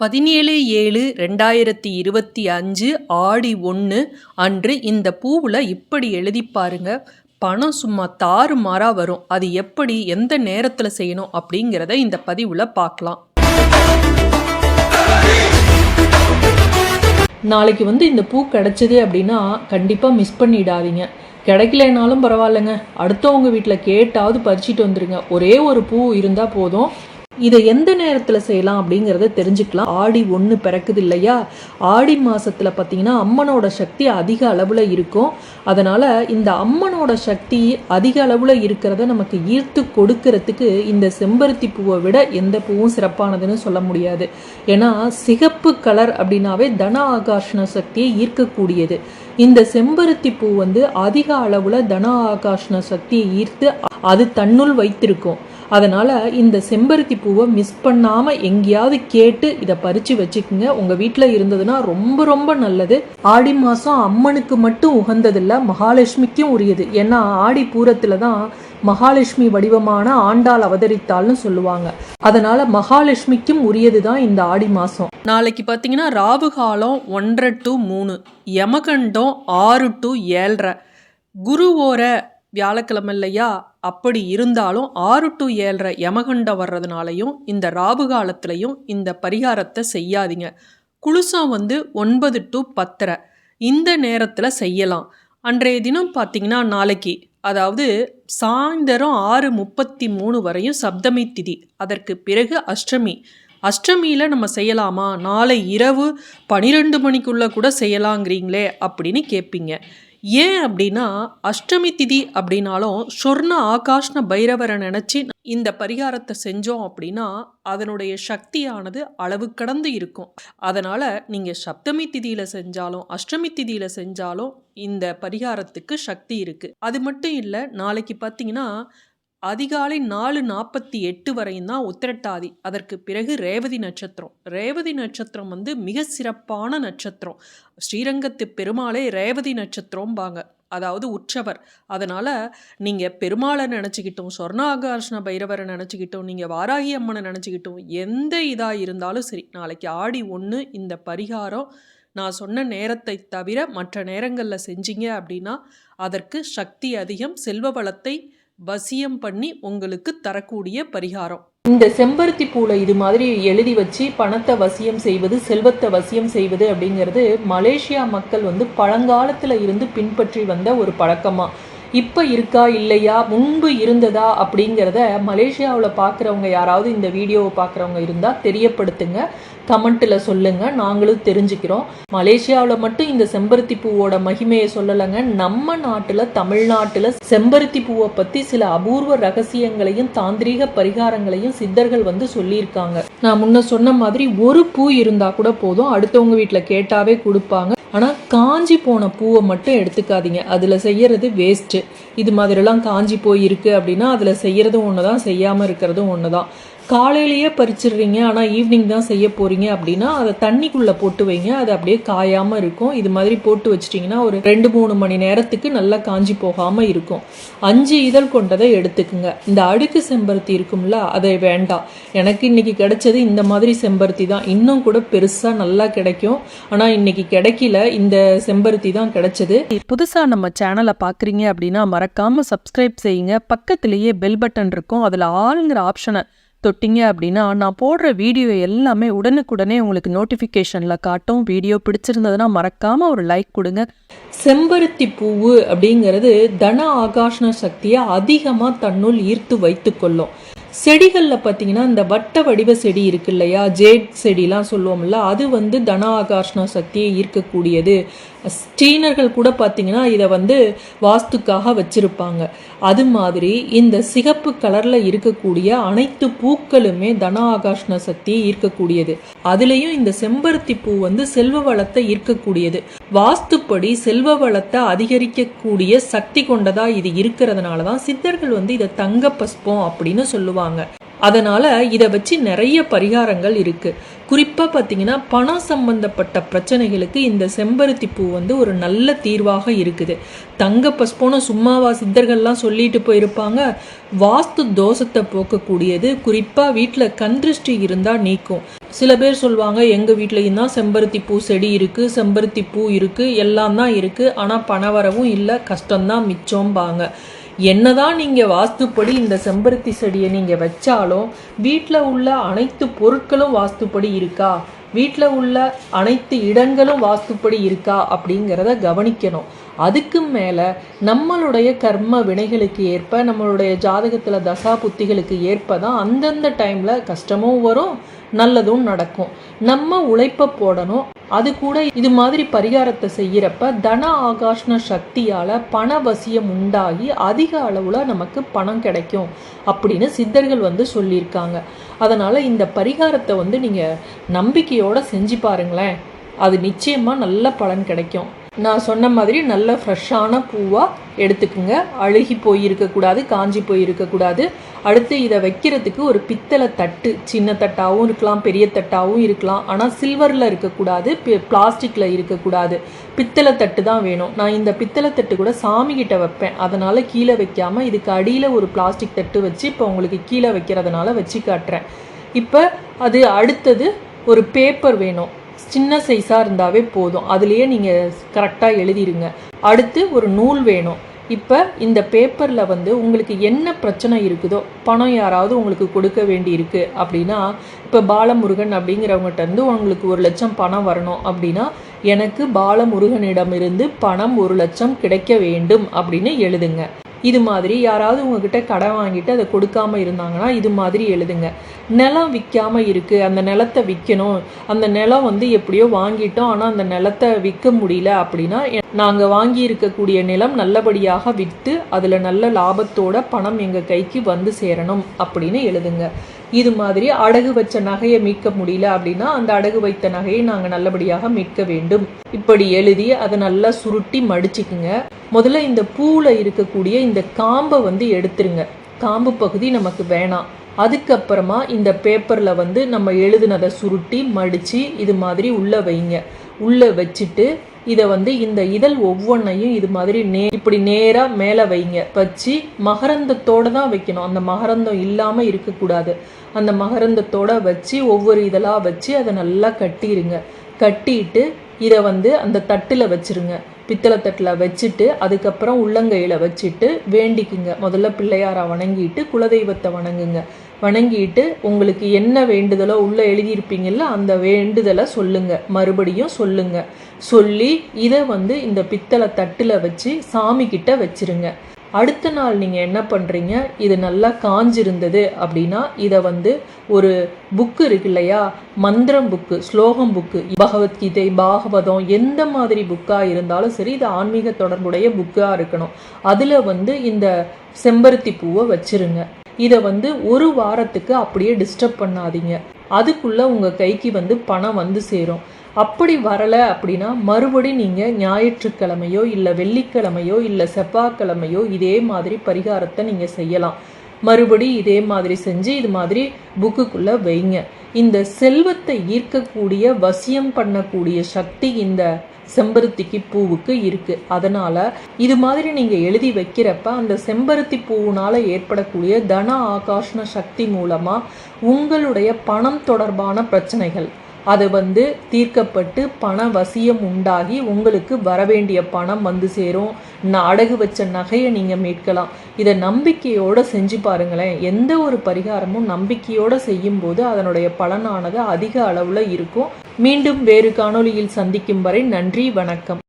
பதினேழு ஏழு ரெண்டாயிரத்தி இருபத்தி அஞ்சு ஆடி ஒன்று அன்று இந்த பூவில் இப்படி எழுதி பாருங்க. பணம் சும்மா தாறுமாறாக வரும். அது எப்படி எந்த நேரத்தில் செய்யணும் அப்படிங்கிறத இந்த பதிவில் பார்க்கலாம். நாளைக்கு வந்து இந்த பூ கிடைச்சது அப்படின்னா கண்டிப்பாக மிஸ் பண்ணிடாதீங்க. கிடைக்கலனாலும் பரவாயில்லைங்க. அடுத்தவங்க வீட்டில் கேட்டாவது பறிச்சிட்டு வந்துடுங்க ஒரே ஒரு பூ இருந்தால் போதும். இதை எந்த நேரத்தில் செய்யலாம் அப்படிங்கிறத தெரிஞ்சுக்கலாம். ஆடி ஒன்று பிறக்குது இல்லையா? ஆடி மாதத்தில் பார்த்தீங்கன்னா அம்மனோட சக்தி அதிக அளவில் இருக்கும். அதனால் இந்த அம்மனோட சக்தி அதிக அளவில் இருக்கிறத நமக்கு ஈர்த்து கொடுக்கறதுக்கு இந்த செம்பருத்தி பூவை விட எந்த பூவும் சிறப்பானதுன்னு சொல்ல முடியாது. ஏன்னா சிகப்பு கலர் அப்படின்னாவே தன ஆகாஷண சக்தியை ஈர்க்கக்கூடியது. இந்த செம்பருத்தி பூ வந்து அதிக அளவில் தன ஆகாஷ்ண சக்தியை ஈர்த்து அது தன்னுள் வைத்திருக்கும். அதனால் இந்த செம்பருத்தி பூவை மிஸ் பண்ணாமல் எங்கேயாவது கேட்டு இதை பறித்து வச்சுக்கோங்க. உங்கள் வீட்டில் இருந்ததுன்னா ரொம்ப ரொம்ப நல்லது. ஆடி மாதம் அம்மனுக்கு மட்டும் உகந்ததில்லை மகாலட்சுமிக்கும் உரியது. ஏன்னா ஆடி பூரத்தில் தான் மகாலட்சுமி வடிவமான ஆண்டாள் அவதரித்தாள்னு சொல்லுவாங்க. அதனால மகாலட்சுமிக்கும் உரியது தான் இந்த ஆடி மாதம் நாளைக்கு பார்த்தீங்கன்னா ராவு காலம் ஒன்றரை டு மூணு யமகண்டம் ஆறு டு ஏழரை. குருவோர வியாழக்கிழமை இல்லையா? அப்படி இருந்தாலும் ஆறு டு ஏழரை யமகண்டம் வர்றதுனாலையும் இந்த ராகு காலத்துலையும் இந்த பரிகாரத்தை செய்யாதீங்க. குளுசம் வந்து ஒன்பது டு பத்தரை. இந்த நேரத்தில் செய்யலாம். அன்றைய தினம் பார்த்தீங்கன்னா நாளைக்கு அதாவது சாயந்தரம் ஆறு முப்பத்தி மூணு வரையும் சப்தமி திதி. அதற்கு பிறகு அஷ்டமி. அஷ்டமியில் நம்ம செய்யலாமா? நாளை இரவு பனிரெண்டு மணிக்குள்ளே கூட செய்யலாங்கிறீங்களே அப்படின்னு கேட்பீங்க ஏன் அப்படின்னா அஷ்டமி திதி அப்படின்னாலும் சொர்ண ஆகாஷ்ண பைரவரை நினச்சி இந்த பரிகாரத்தை செஞ்சோம் அப்படின்னா அதனுடைய சக்தியானது அளவு கடந்து இருக்கும். அதனால் நீங்கள் சப்தமி திதியில் செஞ்சாலும் அஷ்டமி திதியில் செஞ்சாலும் இந்த பரிகாரத்துக்கு சக்தி இருக்குது அது மட்டும் இல்லை நாளைக்கு பார்த்தீங்கன்னா அதிகாலை நாலு நாற்பத்தி எட்டு வரையும் தான் உத்திரட்டாதி. அதற்கு பிறகு ரேவதி நட்சத்திரம். ரேவதி நட்சத்திரம் வந்து மிக சிறப்பான நட்சத்திரம். ஸ்ரீரங்கத்து பெருமாளே ரேவதி நட்சத்திரம்பாங்க. அதாவது உற்சவர். அதனால் நீங்கள் பெருமாளை நினச்சிக்கிட்டோம் சொர்ணாகர்ஷ்ண பைரவரை நினச்சிக்கிட்டோம் நீங்கள் வாராகி அம்மனை நினச்சிக்கிட்டோம் எந்த இதாக இருந்தாலும் சரி நாளைக்கு ஆடி ஒன்று இந்த பரிகாரம் நான் சொன்ன நேரத்தை தவிர மற்ற நேரங்களில் செஞ்சீங்க அப்படின்னா அதற்கு சக்தி அதிகம் செல்வ வளத்தை வசியம் பண்ணி உங்களுக்கு தரக்கூடிய பரிகாரம். இந்த செம்பருத்தி பூல இது மாதிரி எழுதி வச்சு பணத்தை வசியம் செய்வது செல்வத்தை வசியம் செய்வது அப்படிங்கிறது மலேசியா மக்கள் வந்து பழங்காலத்தில் இருந்து பின்பற்றி வந்த ஒரு பழக்கமா. இப்போ இருக்கா இல்லையா முன்பு இருந்ததா அப்படிங்கிறத மலேசியாவில் பார்க்குறவங்க யாராவது இந்த வீடியோவை பார்க்குறவங்க இருந்தால் தெரியப்படுத்துங்க. கமெண்ட்டில் சொல்லுங்கள் நாங்களும் தெரிஞ்சுக்கிறோம். மலேசியாவில் மட்டும் இந்த செம்பருத்தி பூவோட மகிமையை சொல்லலைங்க. நம்ம நாட்டில் தமிழ்நாட்டில் செம்பருத்தி பூவை பற்றி சில அபூர்வ ரகசியங்களையும் தாந்திரீக பரிகாரங்களையும் சித்தர்கள் வந்து சொல்லியிருக்காங்க. நான் முன்ன சொன்ன மாதிரி ஒரு பூ இருந்தால் கூட போதும். அடுத்தவங்க வீட்டில் கேட்டாவே கொடுப்பாங்க. ஆனால் காஞ்சி போன பூவை மட்டும் எடுத்துக்காதீங்க. அதில் செய்யறது வேஸ்ட்டு இது மாதிரிலாம் காஞ்சி போய் இருக்குது அப்படின்னா அதில் செய்கிறதும் ஒன்று தான் செய்யாமல் இருக்கிறதும் ஒன்று தான் காலையிலேயே பறிச்சிடுறீங்க ஆனால் ஈவினிங் தான் செய்ய போகிறீங்க அப்படின்னா அதை தண்ணிக்குள்ளே போட்டு வைங்க. அது அப்படியே காயாமல் இருக்கும். இது மாதிரி போட்டு வச்சிட்டிங்கன்னா ஒரு ரெண்டு மூணு மணி நேரத்துக்கு நல்லா காஞ்சி போகாமல் இருக்கும். அஞ்சு இதழ் கொண்டதை எடுத்துக்குங்க. இந்த அடுக்கு செம்பருத்தி இருக்கும்ல அதை வேண்டாம். எனக்கு இன்றைக்கி கிடைச்சது இந்த மாதிரி செம்பருத்தி தான். இன்னும் கூட பெருசாக நல்லா கிடைக்கும். ஆனால் இன்னைக்கு கிடைக்கல. இந்த செம்பருத்தி தான் கிடைச்சது. புதுசாக நம்ம சேனலை பார்க்குறீங்க அப்படின்னா மறக்காமல் சப்ஸ்கிரைப் செய்யுங்க. பக்கத்துலேயே பெல் பட்டன் இருக்கும். அதில் ஆளுங்கிற ஆப்ஷனை தொட்டிங்க அப்படின்னா நான் போடுற வீடியோ எல்லாமே உடனுக்குடனே உங்களுக்கு நோட்டிஃபிகேஷனில் காட்டும். வீடியோ பிடிச்சிருந்ததுன்னா மறக்காமல் ஒரு லைக் கொடுங்க. செம்பருத்தி பூவு அப்படிங்கிறது தன ஆகாஷ்ண சக்தியை அதிகமாக தன்னுள் ஈர்த்து வைத்து கொள்ளும். செடிகளில் பார்த்தீங்கன்னா இந்த வட்ட வடிவ செடி இருக்கு இல்லையா? ஜேட் செடிலாம் சொல்லுவோம்ல அது வந்து தன ஆகாஷ்ண சக்தியை ஈர்க்கக்கூடியது. ஸ்டீனர்கள் கூட பார்த்தீங்கன்னா இதை வந்து வாஸ்துக்காக வச்சிருப்பாங்க. அது மாதிரி இந்த சிகப்பு கலரில் இருக்கக்கூடிய அனைத்து பூக்களுமே தன ஆகாஷ்ண சக்தியை ஈர்க்கக்கூடியது. அதுலேயும் இந்த செம்பருத்தி பூ வந்து செல்வ வளத்தை ஈர்க்கக்கூடியது. வாஸ்துப்படி செல்வ வளத்தை அதிகரிக்கக்கூடிய சக்தி கொண்டதாக இது இருக்கிறதுனால தான் சித்தர்கள் வந்து இதை தங்க பஸ்பம் அப்படின்னு சொல்லுவாங்க. அதனால் இதை வச்சு நிறைய பரிகாரங்கள் இருக்குது குறிப்பாக பார்த்தீங்கன்னா பணம் சம்பந்தப்பட்ட பிரச்சனைகளுக்கு இந்த செம்பருத்தி பூ வந்து ஒரு நல்ல தீர்வாக இருக்குது. தங்க பஸ்போன சும்மாவா சித்தர்கள்லாம் சொல்லிட்டு போயிருப்பாங்க. வாஸ்து தோஷத்தை போக்கக்கூடியது. குறிப்பாக வீட்டில் கந்திருஷ்டி இருந்தால் நீக்கும். சில பேர் சொல்லுவாங்க எங்கள் வீட்லயும் தான் செம்பருத்தி பூ செடி இருக்குது செம்பருத்தி பூ இருக்குது எல்லாம் தான் இருக்குது ஆனால் பணவரவும் இல்லை கஷ்டம்தான் மிச்சம்பாங்க. என்னதான் நீங்கள் வாஸ்துப்படி இந்த செம்பருத்தி செடியை நீங்கள் வச்சாலும் வீட்டில் உள்ள அனைத்து பொருட்களும் வாஸ்துப்படி இருக்கா? வீட்டில் உள்ள அனைத்து இடங்களும் வாஸ்துப்படி இருக்கா? அப்படிங்கிறத கவனிக்கணும். அதுக்கு மேலே நம்மளுடைய கர்ம வினைகளுக்கு ஏற்ப நம்மளுடைய ஜாதகத்தில் தசா புத்திகளுக்கு ஏற்ப தான் அந்தந்த டைமில் கஷ்டமும் வரும் நல்லதும் நடக்கும். நம்ம உழைப்பை போடணும். அது கூட இது மாதிரி பரிகாரத்தை செய்கிறப்ப தன ஆகாஷ்ண சக்தியால் பண வசியம் உண்டாகி அதிக அளவில் நமக்கு பணம் கிடைக்கும் அப்படின்னு சித்தர்கள் வந்து சொல்லியிருக்காங்க. அதனால் இந்த பரிகாரத்தை வந்து நீங்கள் நம்பிக்கையோடு செஞ்சு பாருங்களேன். அது நிச்சயமாக நல்ல பலன் கிடைக்கும். நான் சொன்ன மாதிரி நல்ல ஃப்ரெஷ்ஷான பூவாக எடுத்துக்குங்க. அழுகி போயிருக்கக்கூடாது காஞ்சி போயிருக்கக்கூடாது. அடுத்து இதை வைக்கிறதுக்கு ஒரு பித்தளை தட்டு சின்ன தட்டாகவும் இருக்கலாம் பெரிய தட்டாகவும் இருக்கலாம். ஆனால் சில்வரில் இருக்கக்கூடாது பிளாஸ்டிக்கில் இருக்கக்கூடாது. பித்தளை தட்டு தான் வேணும். நான் இந்த பித்தளை தட்டு கூட சாமிகிட்ட வைப்பேன். அதனால் கீழே வைக்காமல் இதுக்கு அடியில் ஒரு பிளாஸ்டிக் தட்டு வச்சு இப்போ உங்களுக்கு கீழே வைக்கிறதுனால வச்சு காட்டுறேன். இப்போ அது அடுத்தது ஒரு பேப்பர் வேணும். சின்ன சைஸாக இருந்தாவே போதும். அதுலேயே நீங்கள் கரெக்டாக எழுதிருங்க. அடுத்து ஒரு நூல் வேணும். இப்போ இந்த பேப்பரில் வந்து உங்களுக்கு என்ன பிரச்சனை இருக்குதோ பணம் யாராவது உங்களுக்கு கொடுக்க வேண்டி இருக்குது அப்படின்னா இப்போ பாலமுருகன் அப்படிங்கிறவங்ககிட்டருந்து உங்களுக்கு ஒரு லட்சம் பணம் வரணும் அப்படின்னா எனக்கு பாலமுருகனிடமிருந்து பணம் ஒரு லட்சம் கிடைக்க வேண்டும் அப்படின்னு எழுதுங்க. இது மாதிரி யாராவது உங்ககிட்ட கடை வாங்கிட்டு அதை கொடுக்காம இருந்தாங்கன்னா இது மாதிரி எழுதுங்க. நிலம் விற்காம இருக்கு. அந்த நிலத்தை விற்கணும் அந்த நிலம் வந்து எப்படியோ வாங்கிட்டோம். ஆனால் அந்த நிலத்தை விற்க முடியல அப்படின்னா நாங்கள் வாங்கி இருக்கக்கூடிய நிலம் நல்லபடியாக விற்று அதில் நல்ல லாபத்தோட பணம் எங்கள் கைக்கு வந்து சேரணும் அப்படின்னு எழுதுங்க. இது மாதிரி அடகு வச்ச நகையை மீட்க முடியல அப்படின்னா அந்த அடகு வைத்த நகையை நாங்கள் நல்லபடியாக மீட்க வேண்டும். இப்படி எழுதி அதை நல்லா சுருட்டி மடிச்சுக்குங்க. முதல்ல இந்த பூவில் இருக்கக்கூடிய இந்த காம்பை வந்து எடுத்துருங்க. காம்பு பகுதி நமக்கு வேணாம். அதுக்கப்புறமா இந்த பேப்பரில் வந்து நம்ம எழுதுனதை சுருட்டி மடித்து இது மாதிரி உள்ளே வைங்க. உள்ளே வச்சுட்டு இதை வந்து இந்த இதழ் ஒவ்வொன்றையும் இது மாதிரி நே இப்படி நேராக மேலே வைங்க. வச்சு மகரந்தத்தோடு தான் வைக்கணும். அந்த மகரந்தம் இல்லாமல் இருக்கக்கூடாது. அந்த மகரந்தத்தோட வச்சு ஒவ்வொரு இதழாக வச்சு அதை நல்லா கட்டிடுங்க கட்டிட்டு இதை வந்து அந்த தட்டில் வச்சிருங்க. பித்தளை தட்டில் வச்சுட்டு அதுக்கப்புறம் உள்ளங்கையில் வச்சுட்டு வேண்டிக்குங்க. முதல்ல பிள்ளையாரை வணங்கிட்டு குலதெய்வத்தை வணங்குங்க. வணங்கிட்டு உங்களுக்கு என்ன வேண்டுதலோ உள்ளே எழுதியிருப்பீங்கல்ல அந்த வேண்டுதலை சொல்லுங்க. மறுபடியும் சொல்லுங்க. சொல்லி இதை வந்து இந்த பித்தளை தட்டில் வச்சு சாமிக்கிட்ட வச்சிருங்க. அடுத்த நாள் நீங்கள் என்ன பண்ணுறீங்க இது நல்லா காஞ்சிருந்தது அப்படின்னா இதை வந்து ஒரு புக்கு இருக்கு இல்லையா? மந்திரம் புக்கு ஸ்லோகம் புக்கு பகவத்கீதை பாகவதம் எந்த மாதிரி புக்காக இருந்தாலும் சரி இது ஆன்மீக தொடர்புடைய புக்காக இருக்கணும். அதில் வந்து இந்த செம்பருத்தி பூவை வச்சிருங்க. இதை வந்து ஒரு வாரத்துக்கு அப்படியே டிஸ்டர்ப் பண்ணாதீங்க. அதுக்குள்ளே உங்கள் கைக்கு வந்து பணம் வந்து சேரும். அப்படி வரலை அப்படின்னா மறுபடி நீங்கள் ஞாயிற்றுக்கிழமையோ இல்லை வெள்ளிக்கிழமையோ இல்லை செவ்வாய்க்கிழமையோ இதே மாதிரி பரிகாரத்தை நீங்கள் செய்யலாம். மறுபடி இதே மாதிரி செஞ்சு இது மாதிரி புக்குக்குள்ளே வைங்க. இந்த செல்வத்தை ஈர்க்கக்கூடிய வசியம் பண்ணக்கூடிய சக்தி இந்த செம்பருத்திக்கு பூவுக்கு இருக்கு. அதனால இது மாதிரி நீங்க எழுதி வைக்கிறப்ப அந்த செம்பருத்தி பூவுனால ஏற்படக்கூடிய தன ஆகாஷ்ண சக்தி மூலமா உங்களுடைய பணம் தொடர்பான பிரச்சனைகள் அது வந்து தீர்க்கப்பட்டு பண வசியம் உண்டாகி உங்களுக்கு வரவேண்டிய பணம் வந்து சேரும். அடகு வச்ச நகையை நீங்கள் மீட்கலாம். இதை நம்பிக்கையோடு செஞ்சு பாருங்களேன். எந்த ஒரு பரிகாரமும் நம்பிக்கையோடு செய்யும்போது அதனுடைய பலனானது அதிக அளவில் இருக்கும். மீண்டும் வேறு காணொளியில் சந்திக்கும் வரை நன்றி வணக்கம்.